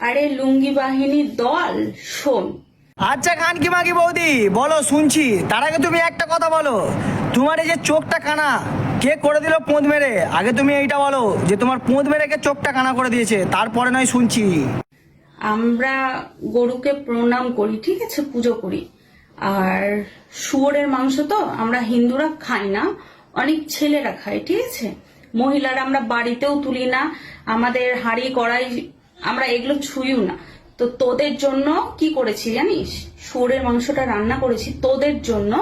আরে লুঙ্গি বাহিনীর দল শোন। আচ্ছা খান কি মাগি বৌদি বলো শুনছি। তার আগে তুমি একটা কথা বলো। তোমার এই যে চোখটা কানা কে করে দিল পোঁত মেরে? আগে তুমি এইটা বলো যে তোমার পোঁত মেরে কে চোখটা কানা করে দিয়েছে তারপরে নয় শুনছি। আমরা গরুকে প্রণাম করি ঠিক আছে? পুজো করি। আর শুয়োরের মাংস তো আমরা হিন্দুরা খাই না অনেক ছেলেরা খায় ঠিক আছে? মহিলারা আমরা বাড়িতেও তুলি না আমাদের হাড়ি কড়াই আমরা এগুলো ছুঁইও না। তো তোদের জন্য কি করেছি জানিস? শুয়োরের মাংসটা রান্না করেছি তোদের জন্য।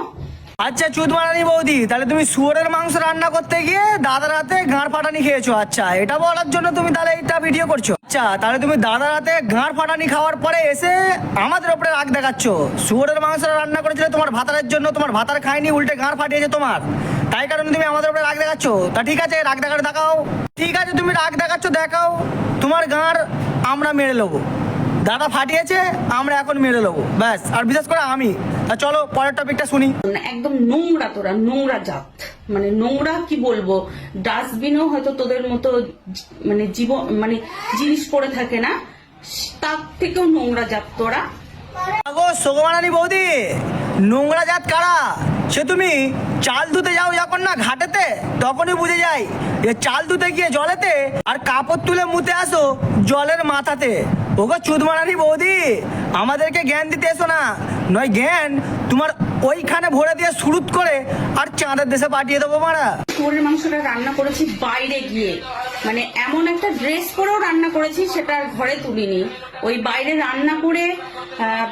আচ্ছা চুদ মারানি বৌদি, তাহলে তুমি শুয়োরের মাংস রান্না করতে গিয়ে দাদার হাতে গাঁড় ফাটানি খেয়েছো। আচ্ছা এটা বলার জন্য তুমি তাহলে এইটা ভিডিও করছ। আচ্ছা তাহলে তুমি দাদার হাতে গাঁড় ফাটানি খাওয়ার পরে এসে আমাদের ওপরে রাগ দেখাচ্ছ। শুয়োরের মাংস রান্না করেছিলে তোমার ভাতারের জন্য, তোমার ভাতার খায়নি, উল্টে গাঁড় ফাটিয়েছে তোমার। তাই কারণে তুমি আমাদের উপরে রাগ দেখাচ্ছ। তা ঠিক আছে, রাগ দেখাতে দেখাও। ঠিক আছে, তুমি রাগ দেখাচ্ছ, দেখাও। তোমার গাঁড় আমরা মেরে নেব। দাদা ফাটিয়েছে আমরা এখন মেরে নেব। ব্যাস আর বিশেষ করে আমি। তা চলো পরের টপিকটা শুনি। একদম নোংরা তোরা নোংরা জাত। মানে নোংরা কি বলব? ডাস্টবিনও হয়তো তোদের মতো মানে জীবন মানে জিনিস পড়ে থাকে না। তার থেকেও নোংরা জাত তোরা। আগো সোগমানানি বৌদি নোংরা জাত কারা? সে তুমি? চাল ধুতে যাও যখন না ঘাটেতে, তখনই বুঝে যাই যে চাল ধুতে গিয়ে জলেতে আর কাপড় তুলে মুতে আসো জলের মাথাতে। ওগো চুদমারানি বৌদি, আমাদেরকে জ্ঞান দিতে এসো না। নয় জ্ঞান, তোমার ওইখানে ভরে দিয়ে শুরুত করে আর চাঁদের দেশে পাঠিয়ে দেবো মারা। মাংসটা রান্না করেছি বাইরে গিয়ে। মানে এমন একটা ড্রেস পরেও রান্না করেছি সেটা আর ঘরে তুলিনি। ওই বাইরে রান্না করে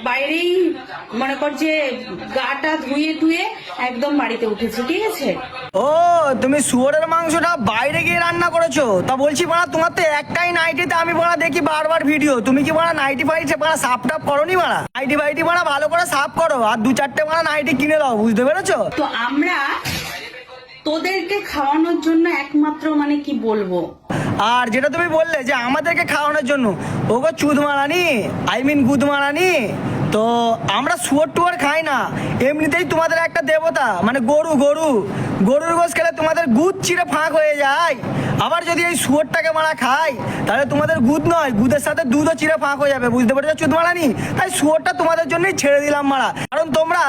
বাইরেই মনে কর যে গাটা ধুয়ে টুয়ে একদম বাড়িতে উঠেছি ঠিক আছে? ও তুমি শুয়োরের মাংসটা বাইরে গিয়ে রান্না করেছ? তা বলছি মারা তোমার তো একটাই নাইটিতে আমি মারা দেখি বারবার ভিডিও তুমি কি মারা নাইটি ফাইটি মারা সাফ টাপ করনি মারা নাইটি ফাইটি মারা ভালো করে সাফ করো আর দু চারটে মারা নাইটি কিনে দাও বুঝতে পেরেছ? তো আমরা তোদেরকে খাওয়ানোর জন্য একমাত্র মানে কি বলব? আর যেটা তুমি বললে যে আমাদেরকে খাওয়ানোর জন্য, ওগো চুদ মারানি আই মিন গুদ মারানি তো আমরা শুয়োর টুয়োর খাই না। এমনিতেই তোমাদের একটা দেবতা মানে গরু গরু। গরুর গোস খেলে তোমাদের গুদ চিরে ফাঁক হয়ে যায়। আবার যদি এই শুয়োরটাকে মারা খাই, তাহলে তোমাদের গুদ নয় গুদের সাথে দুধও চিরে ফাঁক হয়ে যাবে, বুঝতে পেরেছ চুদ মারানি তাই শুয়োরটা তোমাদের জন্যই ছেড়ে দিলাম মারা। কারণ তোমরা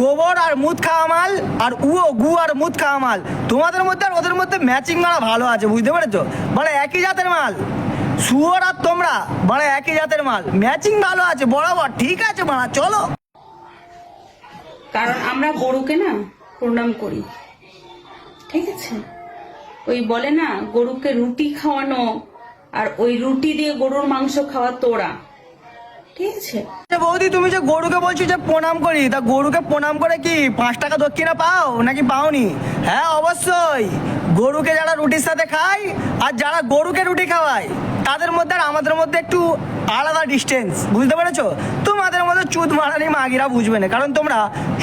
গোবর আর মুদ খাওয়া মাল, আর উও গু আর মুদ খাওয়া মাল। তোমাদের মধ্যে আর ওদের মধ্যে ম্যাচিং মারা ভালো আছে, বুঝতে পেরেছ? মানে একই জাতের মাল। শুয়োর আর তোমরা। মানে একই জাতের মাল। ম্যাচিং ভালো আছে বরাবর। ঠিক আছে মারা চলো। কারণ আমরা গরুকে না প্রণাম করি। ঠিক আছে? ওই বলে না গরুকে রুটি খাওয়ানো আর ওই রুটি দিয়ে গরুর মাংস খাওয়া তোরা। ঠিক আছে? আচ্ছা বৌদি তুমি যে গরুকে বলছো যে প্রণাম করি তা গরুকে প্রণাম করে কি পাঁচ টাকা দক্ষিণা পাও নাকি পাওনি? হ্যাঁ অবশ্যই। গরুকে যারা রুটির সাথে খায় আর যারা গরুকে রুটি খাওয়ায়। তাদের মধ্যে আর আমাদের মধ্যে একটু আলাদা ডিস্টেন্স বুঝতে পেরেছ? তোমাদের মধ্যে চুদ মারানি মাগিরা বুঝবে না, কারণ তোমরা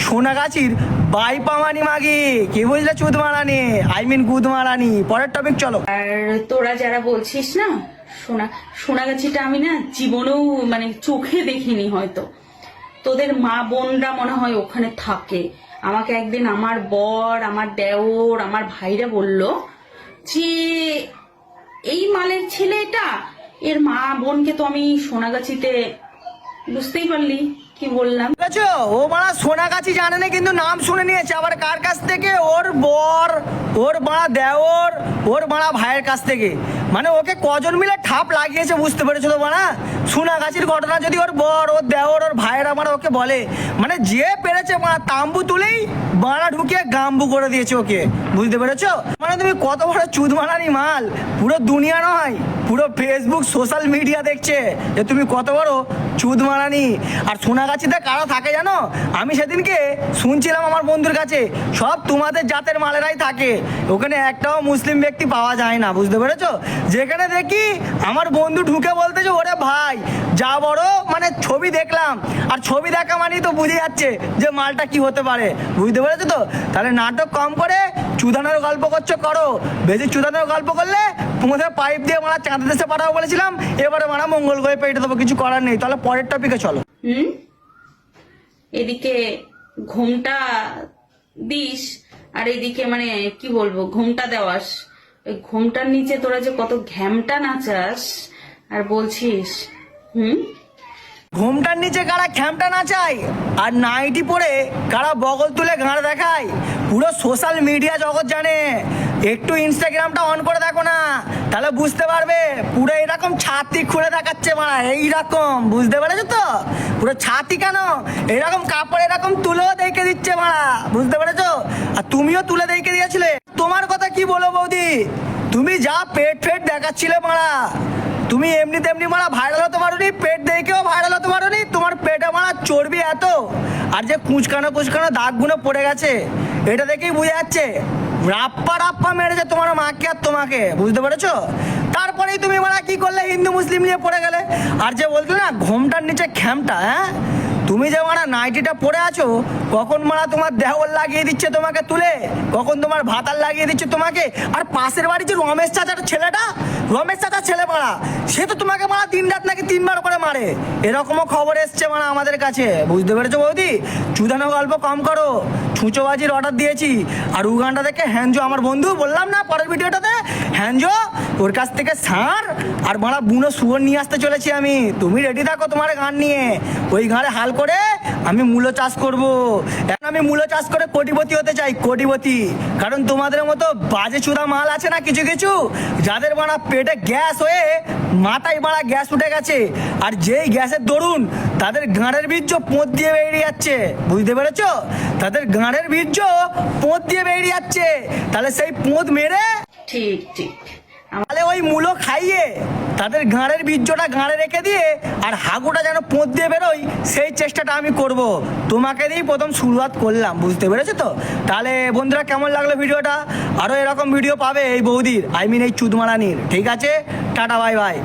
সোনাগাছির বাই পামানি মাগি। কি বুঝলে চুদ মারানি আই মিন গুদ মারানি পরের টপিক চলো। আর তোরা যারা বলছিস না, সোনা, সোনাগাছিটা আমি না জীবনেও মানে চোখে দেখিনি হয়তো। তোদের মা বোনরা মনে হয় ওখানে থাকে। আমাকে একদিন আমার বর, আমার দেওর, আমার ভাইরা বলল যে এই মালের ছেলে এটা? এর মা বোনকে তো আমি সোনাগাছিতে বুঝতেই পারলি, কি বললাম। ও মারা সোনাগাছি জানে না, কিন্তু নাম শুনে নিয়েছে। আবার কার কাছ থেকে? ওর বর, ওর মা দেওর, ওর মারা ভাইয়ের কাছ থেকে। মানে ওকে কজন মিলে ঠাপ লাগিয়েছে বুঝতে পেরেছ তো মারা সোনাগাছির ঘটনা যদি ওর বর, ওর দেওর, ওর ভাইয়ের আমার ওকে বলে মানে যে পেরেছে মা, তাম্বু তুলেই বাড়া ঢুকিয়ে গাম্বু করে দিয়েছে ওকে। বুঝতে পেরেছ? মানে তুমি কত বড় চুদ মারানি মাল। পুরো দুনিয়া নয়, পুরো ফেসবুক সোশ্যাল মিডিয়া দেখছে যে তুমি কত বড় চুদ মারানি আর সোনাগাছিতে কারা থাকে জানো? আমি সেদিনকে শুনছিলাম আমার বন্ধুর কাছে, সব তোমাদের জাতের মালেরাই থাকে। ওখানে একটাও মুসলিম ব্যক্তি পাওয়া যায় না, বুঝতে পেরেছ? যেখানে দেখি আমার বন্ধু ঢুকে বলতেছে, ওরে ভাই, যা বড় মানে ছবি দেখলাম। আর ছবি দেখা মানেই তো বুঝে যাচ্ছে যে মালটা কি হতে পারে। বুঝতে পেরেছ তো? তাহলে নাটক কম করে চুদানোর গল্প করছ, করো। বেশি চুদানোর গল্প করলে তোমাদের পাইপ দিয়ে মারা চাঁদের দেশে পাঠাবো বলেছিলাম, এবারে মারা মঙ্গল গ্রহে পেটে দেবো কিছু করার নেই। তাহলে পরের টপিকে চলো। এদিকে ঘুমটা দিস, আর এদিকে মানে কি বলব, ঘুমটা দেওয়াস। ওই ঘুমটার নিচে তোরা যে কত ঘ্যামটা নাচাস, আর বলছিস, হুম? ঘুমটার নিচে কারা খ্যামটা নাচায়? আর নাইটি পরে কারা বগল তুলে গাঁড় দেখায়? পুরো সোশ্যাল মিডিয়া জগৎ জানে। একটু ইনস্টাগ্রামটা অন করে দেখো না। তাহলে বুঝতে পারবে, পুরো এরকম ছাতি খুলে দেখাচ্ছে মারা, এইরকম। বুঝতে পেরেছ তো? পুরো ছাতি কেন? এরকম কাপড় এরকম তুলেও দেখে দিচ্ছে মারা। বুঝতে পেরেছ? আর তুমিও তুলে দেখে দিয়েছিলে। তোমার কথা কি বলো বৌদি? তুমি যা পেট ফেট দেখাচ্ছিলে মারা। তুমি এমনি তেমনি মারা ভাইরাল হতে পারোনি, পেট দেখেও ভাইরাল হতে পারোনি, তোমার পেটে মারা চর্বি এত, আর যে কুচকানো কুচকানো দাগগুলো পড়ে গেছে, এটা দেখেই বোঝা যাচ্ছে, রাপ্পা রাপ্পা মেরেছে তোমার মাকে আর তোমাকে, বুঝতে পেরেছ? তারপরেই তুমি মারা কি করলে, হিন্দু মুসলিম নিয়ে পড়ে গেলে? আর যে বলতে না, ঘোমটার নিচে খ্যামটা হ্যাঁ? তুমি যে মারা নাইটিটা পরে আছো কখন মারা তোমার দেহল লাগিয়ে দিচ্ছে তোমাকে তুলে? কখন তোমার ভাতার লাগিয়ে দিচ্ছে তোমাকে? আর পাশের বাড়ি যে রমেশ চাচার ছেলেটা? রমেশ চাচার ছেলে মারা। সে তো তোমাকে মারা দিন রাত নাকি তিনবার করে মারে। এরকমও খবর এসছে মারা আমাদের কাছে। বুঝতে পেরেছ বৌদি? চুদানো গল্প কম করো। ছুঁচোবাজির অর্ডার দিয়েছি। আর উগানটা থেকে হ্যাঞ্জো আমার বন্ধু। বললাম, না, পরের ভিডিওটাতে। হ্যাঞ্জো ওর কাছ থেকে সার আর মারা বুনো শুয়োর নিয়ে আসতে চলেছি আমি। তুমি রেডি থাকো তোমার গান নিয়ে। ওই ঘাড়ে হাল করে আমি মূলো চাষ করব। এখন আমি মূলো চাষ করে কোটিপতি হতে চাই, কোটিপতি। কারণ তোমাদের মতো বাজে চুদা মাল আছে না কিছু কিছু? যাদের মারা পেটে গ্যাস হয়ে মাথায় মারা গ্যাস উঠে গেছে, আর যেই গ্যাসের দরুন তাদের গাঁড়ের বীর্য পোঁত দিয়ে বেরিয়ে যাচ্ছে। বুঝতে পেরেছ? তাদের গাঁড়ের বীর্য পোঁত দিয়ে বেরিয়ে যাচ্ছে। তাহলে সেই পোঁত মেরে ঠিক ঠিক। তাহলে ওই মূলো খাইয়ে তাদের গাঁড়ের বীর্যটা গাঁড়ে রেখে দিয়ে আর হাগুটা যেন পোঁত দিয়ে বেরোই সেই চেষ্টাটা আমি করব। তোমাকে দিয়েই প্রথম শুরুয়াত করলাম, বুঝতে পেরেছ তো? তাহলে বন্ধুরা, কেমন লাগল ভিডিওটা? আরও এরকম ভিডিও পাবে এই বৌদির আই মিন এই চুদমারানির। ঠিক আছে? Tata bye bye